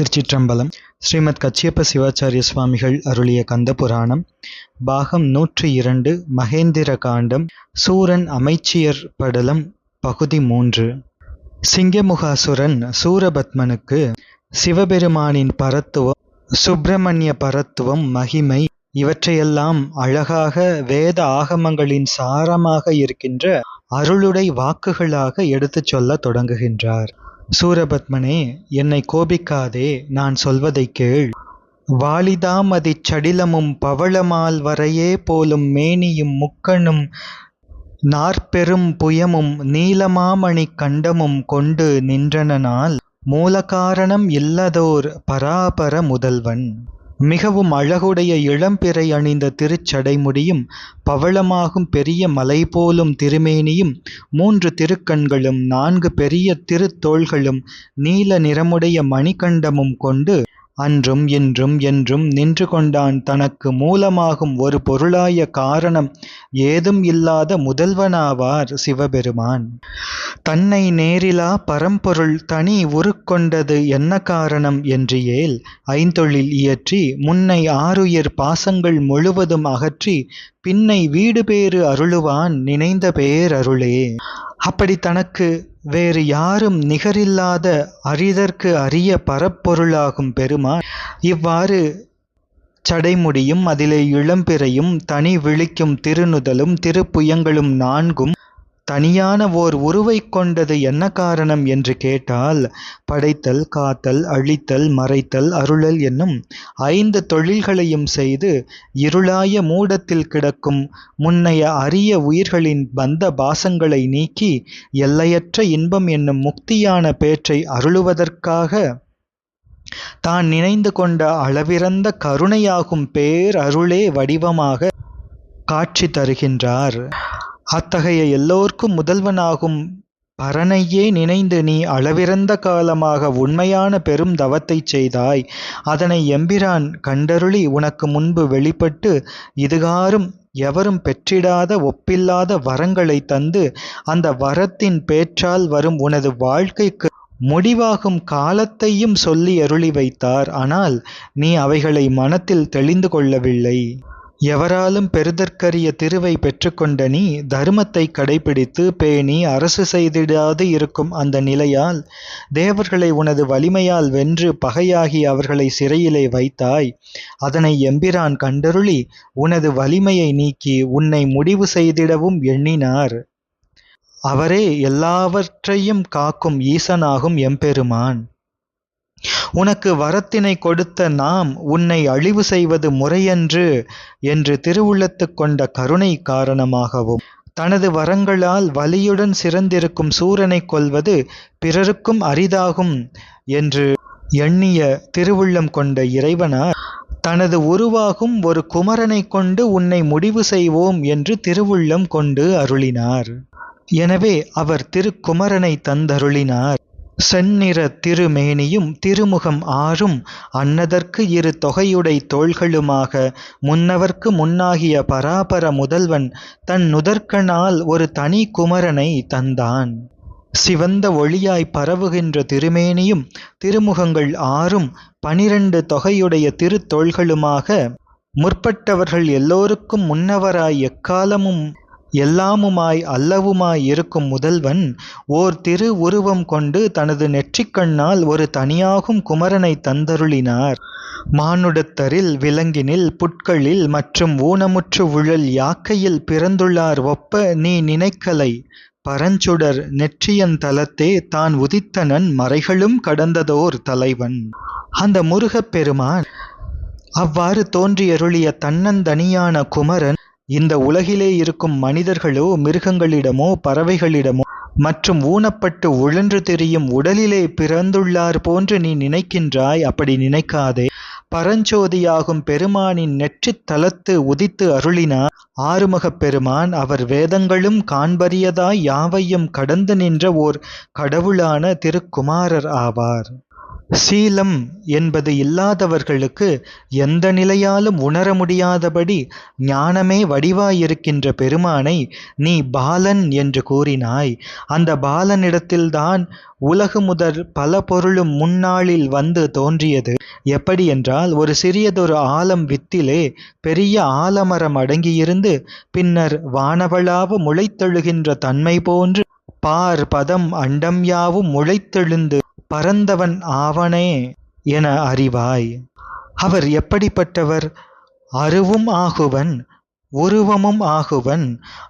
திருச்சிற்றம்பலம் ஸ்ரீமத் கச்சியப்ப சிவாச்சாரிய சுவாமிகள் அருளிய கந்த புராணம் பாகம் நூற்றி இரண்டு மகேந்திர காண்டம் சூரன் அமைச்சியர் படலம் பகுதி மூன்று. சிங்கமுகாசுரன் சூரபத்மனுக்கு சிவபெருமானின் பரத்துவம் சுப்பிரமணிய பரத்துவம் மகிமை இவற்றையெல்லாம் அழகாக வேத ஆகமங்களின் சாரமாக இருக்கின்ற அருளுடை வாக்குகளாக எடுத்துச் சொல்லத் தொடங்குகின்றார். சூரபத்மனே என்னை கோபிக்காதே நான் சொல்வதைக் கேள். வாலிதாமதிச் சடிலமும் பவளமால் வரையே போலும் மேனியும் முக்கணும் நாற்பெரும் புயமும் நீலமாமணிக் கண்டமும் கொண்டு நின்றனனால் மூலகாரணம் இல்லதோர் பராபர முதல்வன். மிகவும் அழகுடைய இளம்பிறை அணிந்த திருச்சடைமுடியும் பவளமாகும் பெரிய மலை போலும் திருமேனியும் மூன்று திருக்கண்களும் நான்கு பெரிய திருத்தோள்களும் நீல நிறமுடைய மணிகண்டமும் கொண்டு அன்றும் இன்றும் என்றும் நின்று கொண்டான் தனக்கு மூலமாகும் ஒரு பொருளாய காரணம் ஏதும் இல்லாத முதல்வனாவார் சிவபெருமான். தன்னை நேரிலா பரம்பொருள் தனி உருக்கொண்டது என்ன காரணம் என்று ஏல் ஐந்தொழில் இயற்றி முன்னை ஆறுயிர் பாசங்கள் முழுவதும் அகற்றி பின்னை வீடு பேறு அருளுவான் நினைந்த பேரருளே அப்படி தனக்கு வேறு யாரும் நிகரில்லாத அரிதற்கு அரிய பரப்பொருளாகும் பெருமான். இவ்வாறு சடைமுடியும் அதிலே இளம்பிறையும் தனி விழிக்கும் திருநுதலும் திருப்புயங்களும் நான்கும் தனியான ஓர் உருவைக் கொண்டது என்ன காரணம் என்று கேட்டால் படைத்தல் காத்தல் அழித்தல் மறைத்தல் அருளல் என்னும் ஐந்து தொழில்களையும் செய்து இருளாய மூடத்தில் கிடக்கும் முன்னைய அரிய உயிர்களின் பந்த பாசங்களை நீக்கி எல்லையற்ற இன்பம் என்னும் முக்தியான பேற்றை அருளுவதற்காக தான் நினைந்து கொண்ட அளவிறந்த கருணையாகும் பேர் அருளே வடிவமாக காட்சி தருகின்றார். அத்தகைய எல்லோர்க்கும் முதல்வனாகும் பரனையே நினைந்து நீ அளவிறந்த காலமாக உண்மையான பெரும் தவத்தை செய்தாய். அதனை எம்பிரான் கண்டருளி உனக்கு முன்பு வெளிப்பட்டு இதுகாரும் எவரும் பெற்றிடாத ஒப்பில்லாத வரங்களை தந்து அந்த வரத்தின் பேற்றால் வரும் உனது வாழ்க்கைக்கு முடிவாகும் காலத்தையும் சொல்லி அருளி வைத்தார். ஆனால் நீ அவைகளை மனத்தில் தெளிந்து கொள்ளவில்லை. எவராலும் பெறுதற்கரிய திருவை பெற்றுக்கொண்ட நீ தர்மத்தை கடைபிடித்து பேணி அரசு செய்திடாது இருக்கும் அந்த நிலையால் தேவர்களை உனது வலிமையால் வென்று பகையாகி அவர்களை சிறையிலே வைத்தாய். அதனை எம்பிரான் கண்டருளி உனது வலிமையை நீக்கி உன்னை முடிவு செய்திடவும் எண்ணினார். அவரே எல்லாவற்றையும் காக்கும் ஈசனாகும் எம்பெருமான். உனக்கு வரத்தினை கொடுத்த நாம் உன்னை அழிவு செய்வது முறையன்று என்று திருவுள்ளத்து கொண்ட கருணை காரணமாகவும் தனது வரங்களால் வலியுடன் சிறந்திருக்கும் சூரனை கொல்வது பிறருக்கும் அரிதாகும் என்று எண்ணிய திருவுள்ளம் கொண்ட இறைவனார் தனது உருவாகும் ஒரு குமரனை கொண்டு உன்னை முடிவு செய்வோம் என்று திருவுள்ளம் கொண்டு அருளினார். எனவே அவர் திருக்குமரனை தந்தருளினார். செந்நிற திருமேனியும் திருமுகம் ஆறும் அன்னதற்கு இரு தொகையுடை தோள்களுமாக முன்னவர்க்கு முன்னாகிய பராபர முதல்வன் தன் நுதற்கனால் ஒரு தனி குமரனை தந்தான். சிவந்த ஒளியாய் பரவுகின்ற திருமேனியும் திருமுகங்கள் ஆறும் பனிரண்டு தொகையுடைய திருத்தோள்களுமாக முற்பட்டவர்கள் எல்லோருக்கும் முன்னவராய் எக்காலமும் எல்லாமுமாய் அல்லவுமாய் இருக்கும் முதல்வன் ஓர் திரு உருவம் கொண்டு தனது நெற்றிக்கண்ணால் ஒரு தனியாகும் குமரனை தந்தருளினார். மானுடத்தரில் விலங்கினில் புட்களில் மற்றும் ஊனமுற்று உழல் யாக்கையில் பிறந்துள்ளார் ஒப்ப நீ நினைக்கலை. பரஞ்சுடர் நெற்றியன் தலத்தே தான் உதித்தனன் மறைகளும் கடந்ததோர் தலைவன். அந்த முருகப் பெருமான் அவ்வாறு தோன்றியருளிய தன்னந்தனியான குமரன் இந்த உலகிலே இருக்கும் மனிதர்களோ மிருகங்களிடமோ பறவைகளிடமோ மற்றும் ஊனப்பட்டு உழன்று தெரியும் உடலிலே பிறந்துள்ளார் போன்று நீ நினைக்கின்றாய் அப்படி நினைக்காதே. பரஞ்சோதியாகும் பெருமானின் நெற்றித் தலத்து உதித்து அருளினார் ஆறுமுகப் பெருமான் அவர் வேதங்களும் காண்பறியதாய் யாவையும் கடந்து நின்ற ஓர் கடவுளான திருக்குமாரர் ஆவார். சீலம் என்பது இல்லாதவர்களுக்கு எந்த நிலையாலும் உணர முடியாதபடி ஞானமே வடிவாயிருக்கின்ற பெருமானை நீ பாலன் என்று கூறினாய். அந்த பாலனிடத்தில்தான் உலகு முதற் பல பொருளும் முன்னாளில் வந்து தோன்றியது. எப்படி என்றால் ஒரு சிறியதொரு ஆலம் வித்திலே பெரிய ஆலமரம் அடங்கியிருந்து பின்னர் வானவளாவு முளைத்தெழுகின்ற தன்மை போன்று பார் பதம் அண்டம் யாவும் முளைத்தெழுந்து பரந்தவன் ஆவனே என அறிவாய். அவர் எப்படிப்பட்டவர்? அருவும் ஆகுவன் உருவமும் ஆகுவன்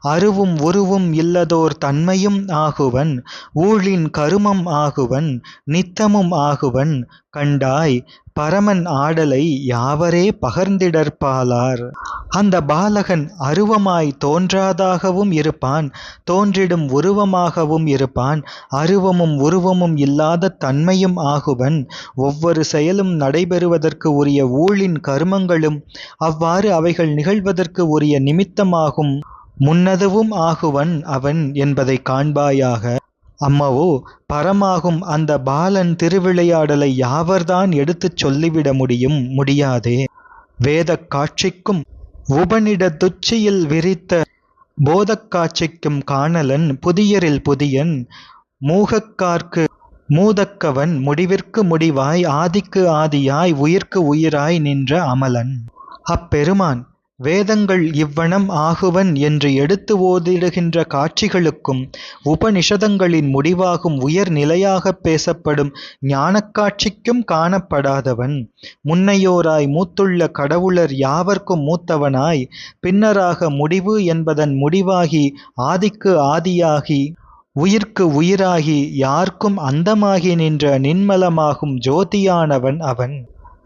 அருவும் உருவும் இல்லதோர் தன்மையும் ஆகுவன் ஊழின் கருமம் ஆகுவன் நித்தமும் ஆகுவன் கண்டாய் பரமன் ஆடலை யாவரே பகர்ந்திடற்பாலார். அந்த பாலகன் அருவமாய் தோன்றாதாகவும் இருப்பான் தோன்றிடும் உருவமாகவும் இருப்பான் அருவமும் உருவமும் இல்லாத தன்மையும் ஆகுவன். ஒவ்வொரு செயலும் நடைபெறுவதற்கு உரிய ஊழின் கருமங்களும் அவ்வாறு அவைகள் நிகழ்வதற்கு உரிய நிமித்தமாகும். முன்னதுவும் ஆகுவன் அவன் என்பதை காண்பாயாக அம்மவோ பரமாகும் அந்த பாலன் திருவிளையாடலை யாவர்தான் எடுத்துச் சொல்லிவிட முடியும் முடியாதே. வேதக் காட்சிக்கும் உபனிடத்துச்சியில் விரித்த போதக்காட்சிக்கும் காணலன் புதியரில் புதியன் மூகக்கார்க்கு மூதக்கவன் முடிவிற்கு முடிவாய் ஆதிக்கு ஆதியாய் உயிர்க்கு உயிராய் நின்ற அமலன். அப்பெருமான் வேதங்கள் இவ்வனம் ஆகுவன் என்று எடுத்து ஓதிடுகின்ற காட்சிகளுக்கும் உபனிஷதங்களின் முடிவாகும் உயர் நிலையாகப் பேசப்படும் ஞானக் காட்சிக்கும் காணப்படாதவன். முன்னையோராய் மூத்துள்ள கடவுளர் யாவர்க்கும் மூத்தவனாய் பின்னராக முடிவு என்பதன் முடிவாகி ஆதிக்கு ஆதியாகி உயிர்க்கு உயிராகி யார்க்கும் அந்தமாகி நின்ற நின்மலமாகும் ஜோதியானவன் அவன்.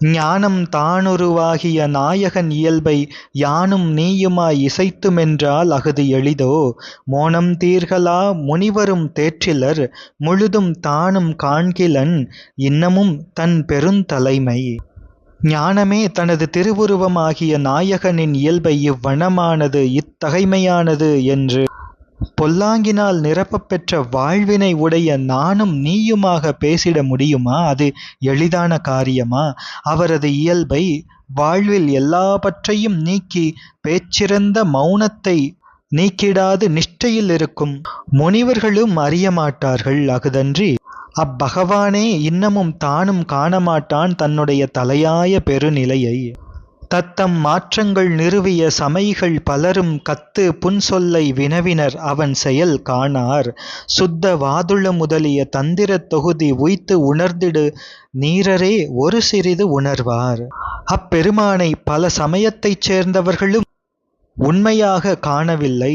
ஞானம் தானுருவாகிய நாயகன் இயல்பை யானும் நீயுமாய் இசைத்துமென்றால் அஃது எளிதோ? மோனம் தீர்களா? முனிவரும் தேற்றிலர் முழுதும் தானும் காண்கிலன் இன்னமும் தன் பெருந்தலைமை. ஞானமே தனது திருவுருவமாகிய நாயகனின் இயல்பை இவ்வனமானது இத்தகைமையானது என்று பொல்லாங்கினால் நிரப்பப்பெற்ற வாழ்வினை உடைய நானும் நீயுமாக பேசிட முடியுமா? அது எளிதான காரியமா? அவரது இயல்பை வாழ்வில் எல்லாவற்றையும் நீக்கி பேச்சிறந்த மௌனத்தை நீக்கிடாது நிஷ்டையில் இருக்கும் முனிவர்களும் அறியமாட்டார்கள் அகுதன்றி அப்பகவானே இன்னமும் தானும் காணமாட்டான் தன்னுடைய தலையாய பெருநிலையை. தத்தம் மாற்றங்கள் நிறுவிய சமைகள் பலரும் கத்து புன்சொல்லை வினவினர். அவன் செயல் காணார். சுத்த வாதுள முதலிய தந்திரத் தொகுதி உய்த்து உணர்ந்திடு. நீரரே ஒரு சிறிது உணர்வார். அப்பெருமானை பல சமயத்தைச் சேர்ந்தவர்களும் உண்மையாக காணவில்லை.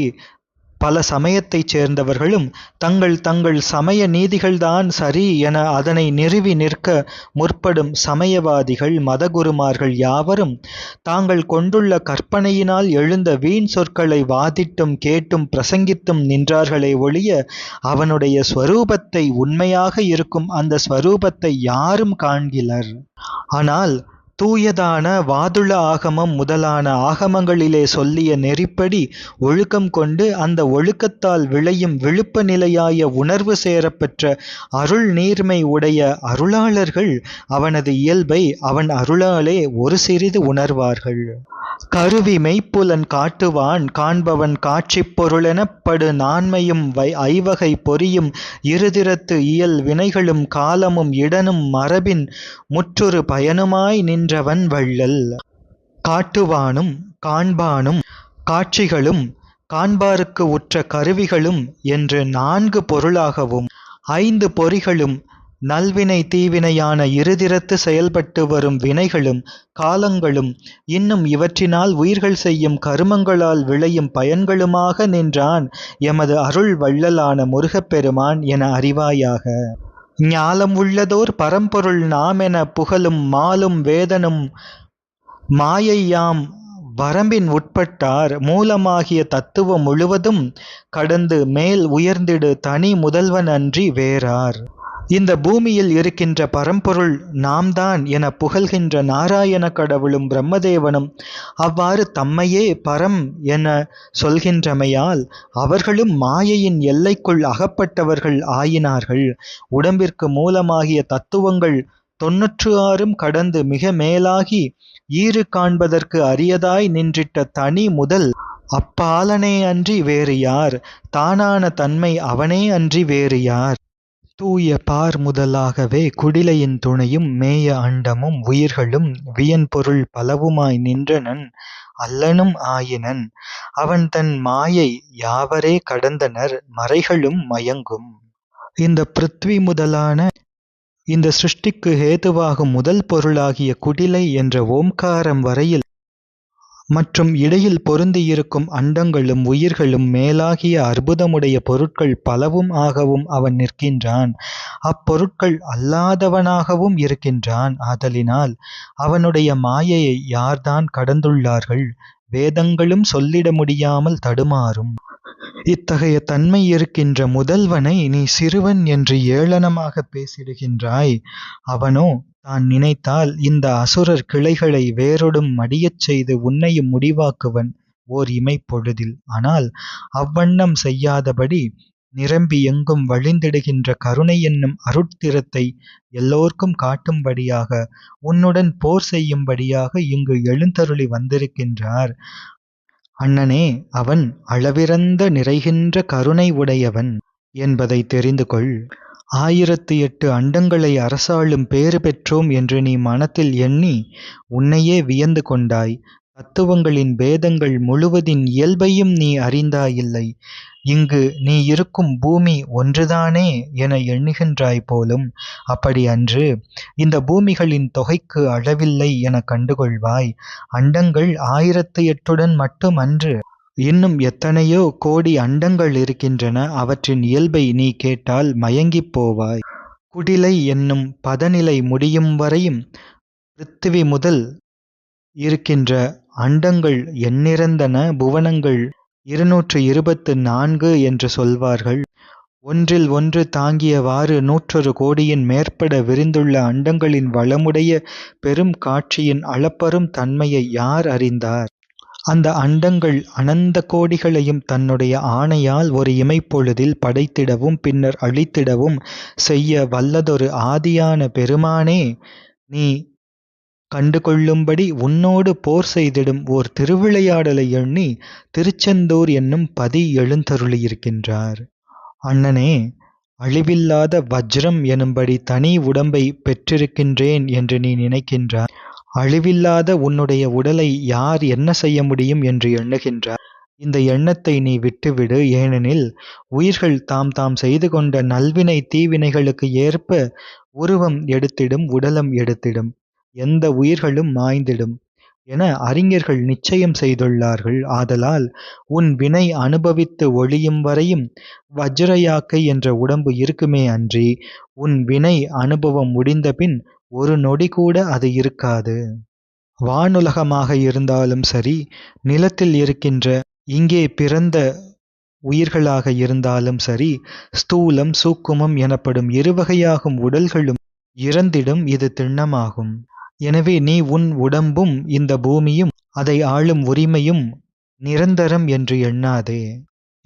பல சமயத்தைச் சேர்ந்தவர்களும் தங்கள் தங்கள் சமய நீதிகள்தான் சரி என அதனை நிறுவி நிற்க முற்படும் சமயவாதிகள் மதகுருமார்கள் யாவரும் தாங்கள் கொண்டுள்ள கற்பனையினால் எழுந்த வீண் சொற்களை வாதிட்டும் கேட்டும் பிரசங்கித்தும் நின்றார்களே ஒழிய அவனுடைய ஸ்வரூபத்தை உண்மையாக இருக்கும் அந்த ஸ்வரூபத்தை யாரும் காண்கிலர். ஆனால் தூயதான வாதுள ஆகமம் முதலான ஆகமங்களிலே சொல்லிய நெறிப்படி ஒழுக்கம் கொண்டு அந்த ஒழுக்கத்தால் விளையும் விழுப்ப நிலையாய உணர்வு சேரப்பெற்ற அருள் நீர்மை உடைய அருளாளர்கள் அவனது இயல்பை அவன் அருளாலே ஒரு சிறிது உணர்வார்கள். கருவி மெய்ப்புலன் காட்டுவான் காண்பவன் காட்சிப் பொருளெனப்படு நான்மையும் வை ஐவகை பொறியும் இருதிறத்து இயல் வினைகளும் காலமும் இடனும் மரபின் முற்றொரு பயனுமாய் நின்றவன் வள்ளல். காட்டுவானும் காண்பானும் காட்சிகளும் காண்பாருக்கு உற்ற கருவிகளும் என்று நான்கு பொருளாகவும் ஐந்து பொறிகளும் நல்வினை தீவினையான இருதிறத்து செயல்பட்டு வரும் வினைகளும் காலங்களும் இன்னும் இவற்றினால் உயிர்கள் செய்யும் கருமங்களால் விளையும் பயன்களுமாக நின்றான் எமது அருள் வள்ளலான முருகப்பெருமான் என அறிவாயாக. ஞாலம் உள்ளதோர் பரம்பொருள் நாமென புகழும் மாலும் வேதனும் மாயையாம் வரம்பின் உட்பட்டார். மூலமாகிய தத்துவம் முழுவதும் கடந்து மேல் உயர்ந்திடு தனி முதல்வன் அன்றி வேறார். இந்த பூமியில் இருக்கின்ற பரம்பொருள் நாம் தான் என புகழ்கின்ற நாராயண கடவுளும் பிரம்மதேவனும் அவ்வாறு தம்மையே பரம் என சொல்கின்றமையால் அவர்களும் மாயையின் எல்லைக்குள் அகப்பட்டவர்கள் ஆயினார்கள். உடம்பிற்கு மூலமாகிய தத்துவங்கள் தொன்னூற்று ஆறும் கடந்து மிக மேலாகி ஈறு காண்பதற்கு அரியதாய் நின்றிட்ட தனி முதல் அப்பாலனே அன்றி வேறு யார்? தானான தன்மை அவனே அன்றி வேறு யார்? தூய பார் முதலாகவே குடிலையின் துணையும் மேய அண்டமும் உயிர்களும் வியன்பொருள் பலவுமாய் நின்றனன் அல்லனும் ஆயினன். அவன் தன் மாயை யாவரே கடந்தனர் மறைகளும் மயங்கும். இந்த பிருத்வி முதலான இந்த சிருஷ்டிக்கு ஹேதுவாகும் முதல் பொருளாகிய குடிலை என்ற ஓம்காரம் வரையில் மற்றும் இடையில் பொருந்தியிருக்கும் அண்டங்களும் உயிர்களும் மேலாகிய அற்புதமுடைய பொருட்கள் பலவும் ஆகவும் அவன் நிற்கின்றான். அப்பொருட்கள் அல்லாதவனாகவும் இருக்கின்றான். ஆதலினால் அவனுடைய மாயையை யார்தான் கடந்துள்ளார்கள்? வேதங்களும் சொல்லிட முடியாமல் தடுமாறும். இத்தகைய தன்மை இருக்கின்ற முதல்வனை நீ சிறுவன் என்று ஏளனமாக பேசிடுகின்றாய். அவனோ தான் நினைத்தால் இந்த அசுரர் கிளைகளை வேரொடும் மடியச் செய்து உன்னையும் முடிவாக்குவன் ஓர் இமைப்பொழுதில். ஆனால் அவ்வண்ணம் செய்யாதபடி நிரம்பி எங்கும் வழிந்திடுகின்ற கருணை என்னும் அருட்திறத்தை எல்லோர்க்கும் காட்டும்படியாக உன்னுடன் போர் செய்யும்படியாக இங்கு எழுந்தருளி வந்திருக்கின்றார். அண்ணனே அவன் அளவிறந்த நிறைகின்ற கருணை உடையவன் என்பதை தெரிந்து கொள். ஆயிரத்து எட்டு அண்டங்களை அரசாளும் பேறு பெற்றோம் என்று நீ மனத்தில் எண்ணி உன்னையே வியந்து கொண்டாய். தத்துவங்களின் பேதங்கள் முழுவதின் இயல்பையும் நீ அறிந்தாயில்லை. இங்கு நீ இருக்கும் பூமி ஒன்றுதானே என எண்ணுகின்றாய் போலும். அப்படி அன்று இந்த பூமிகளின் தொகைக்கு அளவில்லை என கண்டுகொள்வாய். அண்டங்கள் ஆயிரத்து எட்டுடன் மட்டும் அன்று. இன்னும் எத்தனையோ கோடி அண்டங்கள் இருக்கின்றன. அவற்றின் இயல்பை நீ கேட்டால் மயங்கிப் போவாய். குடிலை என்னும் பதநிலை முடியும் வரையும் பிருத்திவி முதல் இருக்கின்ற அண்டங்கள் எண்ணிறந்தன புவனங்கள் இருநூற்று இருபத்து நான்கு என்று சொல்வார்கள். ஒன்றில் ஒன்று தாங்கியவாறு நூற்றொரு கோடியின் மேற்பட விரிந்துள்ள அண்டங்களின் வளமுடைய பெரும் காட்சியின் அளப்பரும் தன்மையை யார் அறிந்தார்? அந்த அண்டங்கள் அனந்த கோடிகளையும் தன்னுடைய ஆணையால் ஒரு இமைப்பொழுதில் படைத்திடவும் பின்னர் அழித்திடவும் செய்ய வல்லதொரு ஆதியான பெருமானே நீ கண்டுகொள்ளும்படி உன்னோடு போர் செய்திடும் ஓர் திருவிளையாடலை எண்ணி திருச்செந்தூர் என்னும் பதி எழுந்தருளியிருக்கின்றார். அண்ணனே அழிவில்லாத வஜ்ரம் எனும்படி தனி உடம்பை பெற்றிருக்கின்றேன் என்று நீ நினைக்கின்றாய். அழிவில்லாத உன்னுடைய உடலை யார் என்ன செய்ய முடியும் என்று எண்ணுகின்றார். இந்த எண்ணத்தை நீ விட்டுவிடு. ஏனெனில் உயிர்கள் தாம் தாம் செய்து கொண்ட நல்வினை தீவினைகளுக்கு ஏற்ப உருவம் எடுத்திடும் உடலம் எடுத்திடும். எந்த உயிர்களும் மாய்ந்திடும் என அறிஞர்கள் நிச்சயம் செய்துள்ளார்கள். ஆதலால் உன் வினை அனுபவித்து ஒழியும் வரையும் வஜ்ரயாக்கை என்ற உடம்பு இருக்குமே அன்றி உன் வினை அனுபவம் முடிந்தபின் ஒரு நொடி கூட அது இருக்காது. வானுலகமாக இருந்தாலும் சரி நிலத்தில் இருக்கின்ற இங்கே பிறந்த உயிர்களாக இருந்தாலும் சரி ஸ்தூலம் சூக்குமம் எனப்படும் இருவகையாகும் உடல்களும் இறந்திடும் இது திண்ணமாகும். எனவே நீ உன் உடம்பும் இந்த பூமியும் அதை ஆளும் உரிமையும் நிரந்தரம் என்று எண்ணாதே.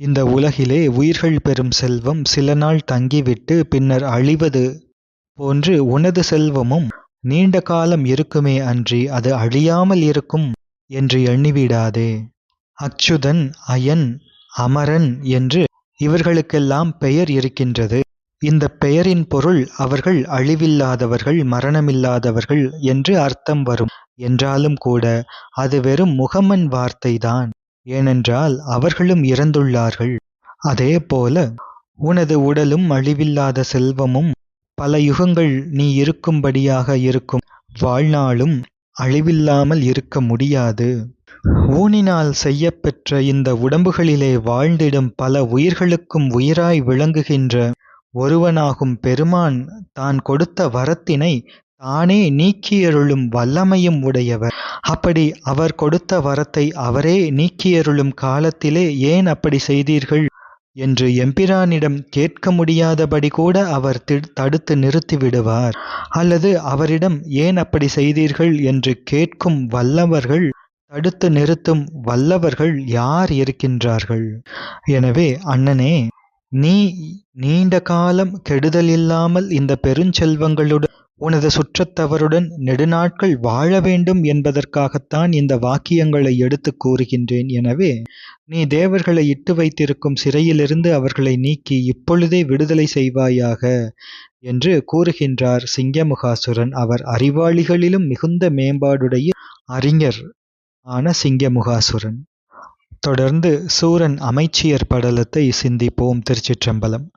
இந்த உலகிலே உயிர்கள் பெறும் செல்வம் சில நாள் தங்கிவிட்டு பின்னர் அழிவது போன்று உனது செல்வமும் நீண்ட காலம் இருக்குமே அன்றி அது அழியாமல் இருக்கும் என்று எண்ணிவிடாதே. அச்சுதன் அயன் அமரன் என்று இவர்களுக்கெல்லாம் பெயர் இருக்கின்றது. இந்த பெயரின் பொருள் அவர்கள் அழிவில்லாதவர்கள் மரணமில்லாதவர்கள் என்று அர்த்தம் வரும். என்றாலும் கூட அது வெறும் முகமன் வார்த்தைதான். ஏனென்றால் அவர்களும் இறந்துள்ளார்கள். அதே போல உனது உடலும் அழிவில்லாத செல்வமும் பல யுகங்கள் நீ இருக்கும்படியாக இருக்கும். வாழ்நாளும் அழிவில்லாமல் இருக்க முடியாது. ஊனினால் செய்யப்பெற்ற இந்த உடம்புகளிலே வாழ்ந்திடும் பல உயிர்களுக்கும் உயிராய் விளங்குகின்ற ஒருவனாகும் பெருமான் தான் கொடுத்த வரத்தினை தானே நீக்கியருளும் வல்லமையும் உடையவர். அப்படி அவர் கொடுத்த வரத்தை அவரே நீக்கியருளும் காலத்திலே ஏன் அப்படி செய்தீர்கள்? என்று எம்பிரானிடம் கேட்க முடியாதபடி கூட அவர் தடுத்து நிறுத்தி விடுவார். அல்லது அவரிடம் ஏன் அப்படி செய்தீர்கள் என்று கேட்கும் வல்லவர்கள் தடுத்து நிறுத்தும் வல்லவர்கள் யார் இருக்கின்றார்கள்? எனவே அண்ணனே நீ நீண்ட காலம் கெடுதல் இல்லாமல் இந்த பெருஞ்செல்வங்களுடன் உனது சுற்றத்தவருடன் நெடுநாட்கள் வாழ வேண்டும் என்பதற்காகத்தான் இந்த வாக்கியங்களை எடுத்துக் கூறுகின்றேன். எனவே, நீ தேவர்களை இட்டு வைத்திருக்கும் சிறையிலிருந்து அவர்களை நீக்கி இப்பொழுதே விடுதலை செய்வாயாக என்று கூறுகின்றார் சிங்கமுகாசுரன். அவர் அறிவாளிகளிலும் மிகுந்த மேம்பாடுடைய அறிஞர் ஆன சிங்கமுகாசுரன். தொடர்ந்து சூரன் அமைச்சியர் படலத்தை சிந்திப்போம். திருச்சிற்றம்பலம்.